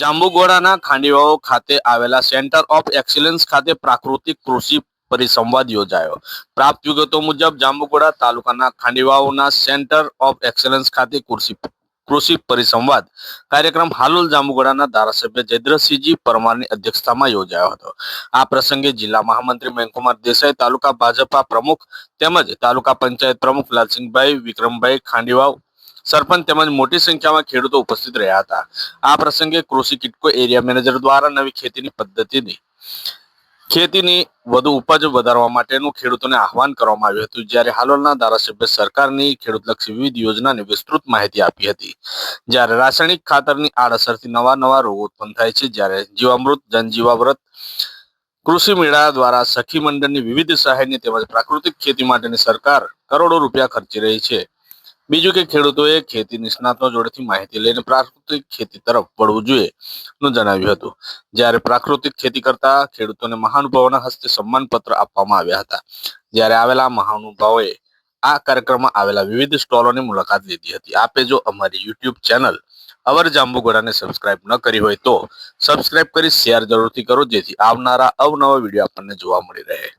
જાંબુગોડાના ખાંડીવાઓ ખાતે આવેલા centre of excellence ખાતે પ્રાકૃતિક કૃષિ પરિસંવાદ યોજાયો. પ્રાપ્ત વિગતો મુજબ જાંબુગોડા તાલુકાના ખાંડીવાઓના સેન્ટર ઓફ એક્સલન્સ ખાતે કૃષિ કૃષિ પરિસંવાદ કાર્યક્રમ હાલોલ જાંબુગોડાના ધારાસભ્ય જયદ્રસિંહજી પરમારની અધ્યક્ષતામાં યોજાયો હતો. આ પ્રસંગે જિલ્લા મહામંત્રી મહેનકુમાર દેસાઈ, તાલુકા ભાજપા પ્રમુખ તેમજ તાલુકા પંચાયત પ્રમુખ લાલસિંહભાઈ વિક્રમભાઈ ખાંડીવાવ સરપંચ તેમજ મોટી સંખ્યામાં ખેડૂતો ઉપસ્થિત રહ્યા હતા. આ પ્રસંગે કૃષિ કિટકો એરિયા મેનેજર દ્વારા નવી ખેતીની પદ્ધતિની ખેતીની વધુ ઉપજ વધારવા માટેનું ખેડૂતોને આહવાન કરવામાં આવ્યું હતું, જ્યારે હાલોલના ધારાસભ્ય સરકારની ખેડૂતલક્ષી વિવિધ યોજનાની વિસ્તૃત માહિતી આપી હતી. જ્યારે રાસાયણિક ખાતરની આડઅસરથી નવા નવા રોગો ઉત્પન્ન થાય છે, જ્યારે જીવામૃત જનજીવાવ્રત કૃષિ મેળા દ્વારા સખી મંડળની વિવિધ સહાયની તેમજ પ્રાકૃતિક ખેતી માટેની સરકાર કરોડો રૂપિયા ખર્ચી રહી છે. બીજું કે ખેડૂતોએ ખેતી નિષ્ણાતો જોડેથી માહિતી લઈને પ્રાકૃતિક ખેતી તરફ વળવું જોઈએ નું જણાવ્યું હતું. જ્યારે પ્રાકૃતિક ખેતી કરતા ખેડૂતોને મહાનુભાવોના હસ્તે સન્માનપત્ર આપવામાં આવ્યા હતા. જ્યારે આવેલા મહાનુભાવોએ આ કાર્યક્રમમાં આવેલા વિવિધ સ્ટોલોની મુલાકાત લીધી હતી. આપે જો અમારી યુટ્યુબ ચેનલ અવર જાંબુગોડાને સબસ્ક્રાઇબ ન કરી હોય તો સબસ્ક્રાઇબ કરી શેર જરૂરથી કરો જેથી આવનારા અવનવા વીડિયો આપણને જોવા મળી રહે.